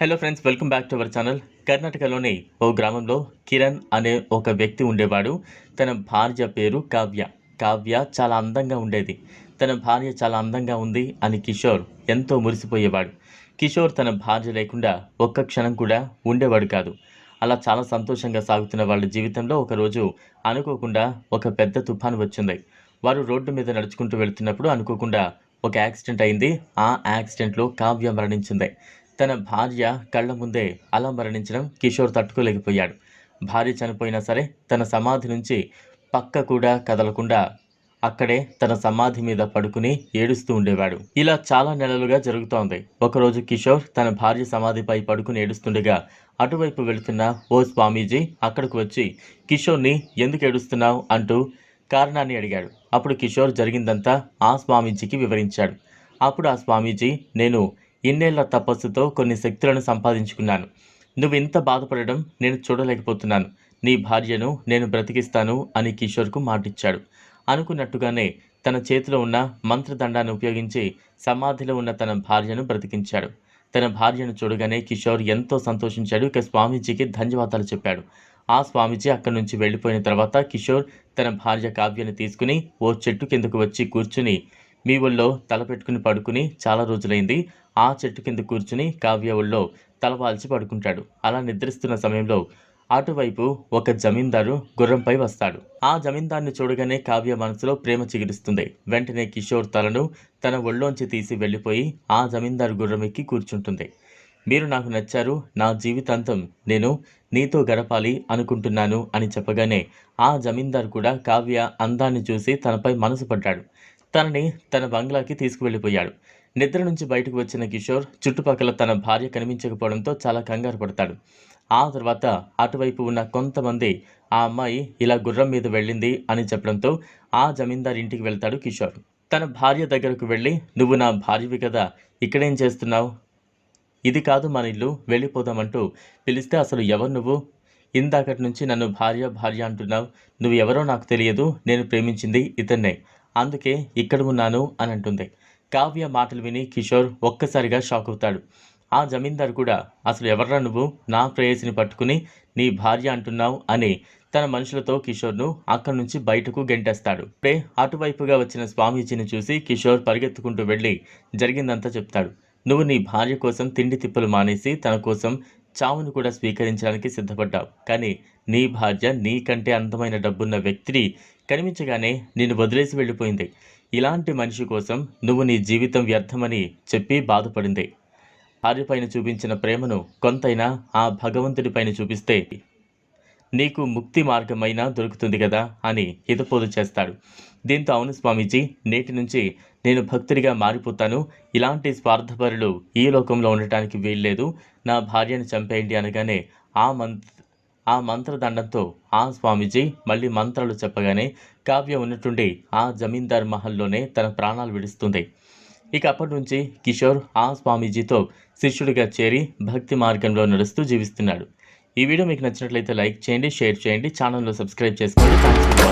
Hello friends welcome back to our channel కర్ణాటకలోని ఓ గ్రామంలో కిరణ్ అనే ఒక వ్యక్తి ఉండేవాడు. తన భార్య పేరు కావ్య. కావ్య చాలా అందంగా ఉండేది. తన భార్య చాలా అందంగా ఉంది అని కిషోర్ ఎంతో మురిసిపోయేవాడు. కిషోర్ తన భార్య లేకుండా ఒక్క క్షణం కూడా ఉండేవాడు కాదు. అలా చాలా సంతోషంగా సాగుతున్న వాళ్ళ జీవితంలో ఒకరోజు అనుకోకుండా ఒక పెద్ద తుఫాను వచ్చింది. వారు రోడ్డు మీద నడుచుకుంటూ వెళ్తున్నప్పుడు అనుకోకుండా ఒక యాక్సిడెంట్ అయింది. ఆ యాక్సిడెంట్లో కావ్య మరణించింది. తన భార్య కళ్ళ ముందే అలా మరణించడం కిషోర్ తట్టుకోలేకపోయాడు. భార్య చనిపోయినా సరే తన సమాధి నుంచి పక్క కూడా కదలకుండా అక్కడే తన సమాధి మీద పడుకుని ఏడుస్తూ ఉండేవాడు. ఇలా చాలా నెలలుగా జరుగుతోంది. ఒకరోజు కిషోర్ తన భార్య సమాధిపై పడుకుని ఏడుస్తుండగా అటువైపు వెళుతున్న ఓ స్వామీజీ అక్కడికి వచ్చి కిషోర్ని ఎందుకు ఏడుస్తున్నావు? అంటూ కారణాన్ని అడిగాడు. అప్పుడు కిషోర్ జరిగిందంతా ఆ స్వామీజీకి వివరించాడు. అప్పుడు ఆ స్వామీజీ నేను ఇన్నేళ్ళ తపస్సుతో కొన్ని శక్తులను సంపాదించుకున్నాను. నువ్వు ఇంత బాధపడడం నేను చూడలేకపోతున్నాను. నీ భార్యను నేను బ్రతికిస్తాను అని కిషోర్కు మాటిచ్చాడు. అనుకున్నట్టుగానే తన చేతిలో ఉన్న మంత్రదండాన్ని ఉపయోగించి సమాధిలో ఉన్న తన భార్యను బ్రతికించాడు. తన భార్యను చూడగానే కిషోర్ ఎంతో సంతోషించాడు. ఇక స్వామీజీకి ధన్యవాదాలు చెప్పాడు. ఆ స్వామీజీ అక్కడి నుంచి వెళ్ళిపోయిన తర్వాత కిషోర్ తన భార్య కావ్యను తీసుకుని ఓ చెట్టు కిందకు వచ్చి కూర్చుని మీ ఒళ్ళో తలపెట్టుకుని పడుకుని చాలా రోజులైంది. ఆ చెట్టు కింద కూర్చుని కావ్య ఒళ్ళో తలవాల్చి పడుకుంటాడు. అలా నిద్రిస్తున్న సమయంలో అటువైపు ఒక జమీందారు గుర్రంపై వస్తాడు. ఆ జమీందార్ని చూడగానే కావ్య మనసులో ప్రేమ చిగురిస్తుంది. వెంటనే కిషోర్ తలను తన ఒళ్ళోంచి తీసి వెళ్ళిపోయి ఆ జమీందారు గుర్రం ఎక్కి కూర్చుంటుంది. మీరు నాకు నచ్చారు. నా జీవితాంతం నేను నీతో గడపాలి అనుకుంటున్నాను అని చెప్పగానే ఆ జమీందార్ కూడా కావ్య అందాన్ని చూసి తనపై మనసు పడ్డాడు. తనని తన బంగ్లాకి తీసుకువెళ్ళిపోయాడు. నిద్ర నుంచి బయటకు వచ్చిన కిషోర్ చుట్టుపక్కల తన భార్య కనిపించకపోవడంతో చాలా కంగారు పడతాడు. ఆ తర్వాత అటువైపు ఉన్న కొంతమంది ఆ అమ్మాయి ఇలా గుర్రం మీద వెళ్ళింది అని చెప్పడంతో ఆ జమీందార్ ఇంటికి వెళ్తాడు కిషోర్. తన భార్య దగ్గరకు వెళ్ళి నువ్వు నా భార్యవి కదా ఇక్కడేం చేస్తున్నావు? ఇది కాదు మన ఇల్లు వెళ్ళిపోదామంటూ పిలిస్తే అసలు ఎవరు నువ్వు? ఇందాకటి నుంచి నన్ను భార్య భార్య అంటున్నావు. నువ్వు ఎవరో నాకు తెలియదు నేను ప్రేమించింది ఇతన్నే. అందుకే ఇక్కడ ఉన్నాను అని అంటుంది. కావ్య మాటలు విని కిషోర్ ఒక్కసారిగా షాక్ అవుతాడు. ఆ జమీందార్ కూడా అసలు ఎవర్రా నువ్వు? నా ప్రేయసిని పట్టుకుని నీ భార్య అంటున్నావు అని తన మనుషులతో కిషోర్ను అక్కడి నుంచి బయటకు గెంటేస్తాడు. ఇప్పుడే అటువైపుగా వచ్చిన స్వామీజీని చూసి కిషోర్ పరిగెత్తుకుంటూ వెళ్ళి జరిగిందంతా చెప్తాడు. నువ్వు నీ భార్య కోసం తిండి తిప్పలు మానేసి తన కోసం చావును కూడా స్వీకరించడానికి సిద్ధపడ్డావు. కానీ నీ భార్య నీకంటే అందమైన డబ్బున్న వ్యక్తిని కనిపించగానే నిన్ను వదిలేసి వెళ్ళిపోయింది. ఇలాంటి మనిషి కోసం నువ్వు నీ జీవితం వ్యర్థమని చెప్పి బాధపడింది. భార్యపైన చూపించిన ప్రేమను కొంతైనా ఆ భగవంతుడిపైన చూపిస్తే నీకు ముక్తి మార్గమైనా దొరుకుతుంది కదా అని హితపోదు చేస్తాడు. దీంతో అవును స్వామీజీ నేటి నుంచి నేను భక్తుడిగా మారిపోతాను. ఇలాంటి స్వార్థపరులు ఈ లోకంలో ఉండటానికి వీల్లేదు. నా భార్యను చంపేయండి అనగానే ఆ మంత్ ఆ మంత్రదండంతో ఆ స్వామీజీ మళ్ళీ మంత్రాలు చెప్పగానే కావ్య ఉన్నట్టుండి ఆ జమీందార్ మహల్లోనే తన ప్రాణాలు విడుస్తుంది. ఇక అప్పటి నుంచి కిషోర్ ఆ స్వామీజీతో శిష్యుడిగా చేరి భక్తి మార్గంలో నడుస్తూ జీవిస్తున్నాడు. ఈ వీడియో మీకు నచ్చినట్లయితే లైక్ చేయండి షేర్ చేయండి ఛానల్లో సబ్స్క్రైబ్ చేసుకోండి. థ్యాంక్స్